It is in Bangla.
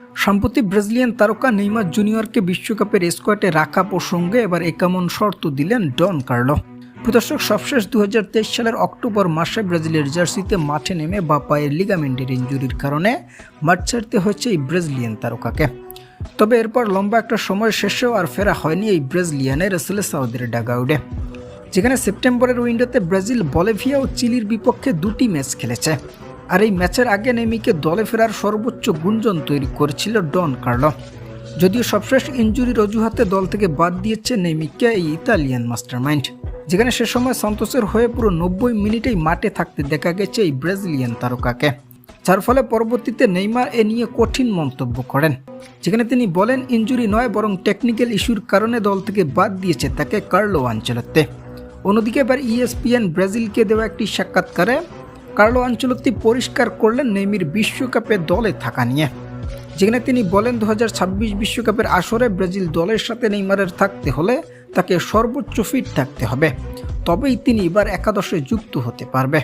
সম্প্রতি ব্রাজিলিয়ান তারকা নেইমার জুনিয়রকে বিশ্বকাপের স্কোয়াডে রাখা প্রসঙ্গে এবার একামন শর্ত দিলেন ডন কার্লো। প্রদর্শক সবশেষ দু হাজার তেইশ সালের অক্টোবর মাসে ব্রাজিলের জার্সিতে মাঠে নেমে বা পায়ের লিগামেন্টের ইঞ্জুরির কারণে মাঠ ছাড়তে হয়েছে এই ব্রাজিলিয়ান তারকাকে। তবে এরপর লম্বা একটা সময় শেষেও আর ফেরা হয়নি এই ব্রাজিলিয়ানের আসলে সাউদের ডাগাউডে যেখানে সেপ্টেম্বরের উইন্ডোতে ব্রাজিল বলেভিয়া ও চিলির বিপক্ষে দুটি ম্যাচ খেলেছে। আর এই ম্যাচের আগে নেমিকে দলে ফেরার সর্বোচ্চ গুঞ্জন তৈরি করেছিল ডন কার্লো। যদিও সবশেষ ইঞ্জুরির অজুহাতে দল থেকে বাদ দিয়েছে নেমিকে এই ইতালিয়ান মাস্টারমাইন্ড। যেখানে সে সময় সন্তোষের হয়ে পুরো নব্বই মিনিটেই মাঠে থাকতে দেখা গেছে এই ব্রাজিলিয়ান তারকাকে। যার ফলে পরবর্তীতে নেইমার এ নিয়ে কঠিন মন্তব্য করেন। যেখানে তিনি বলেন, ইঞ্জুরি নয়, বরং টেকনিক্যাল ইস্যুর কারণে দল থেকে বাদ দিয়েছে তাকে কার্লো আঞ্চলত্তে। অন্যদিকে এবার ইএসপিএন ব্রাজিলকে দেওয়া একটি সাক্ষাৎকারে কার্লো আঞ্চলত্তি পরিষ্কার করলেন নেইমির বিশ্বকাপে দলে থাকা নিয়ে। যেখানে তিনি বলেন দু বিশ্বকাপের আসরে ব্রাজিল দলের সাথে নেইমারের থাকতে হলে তাকে সর্বোচ্চ ফিট থাকতে হবে। তবেই তিনি এবার একাদশে যুক্ত হতে পারবে।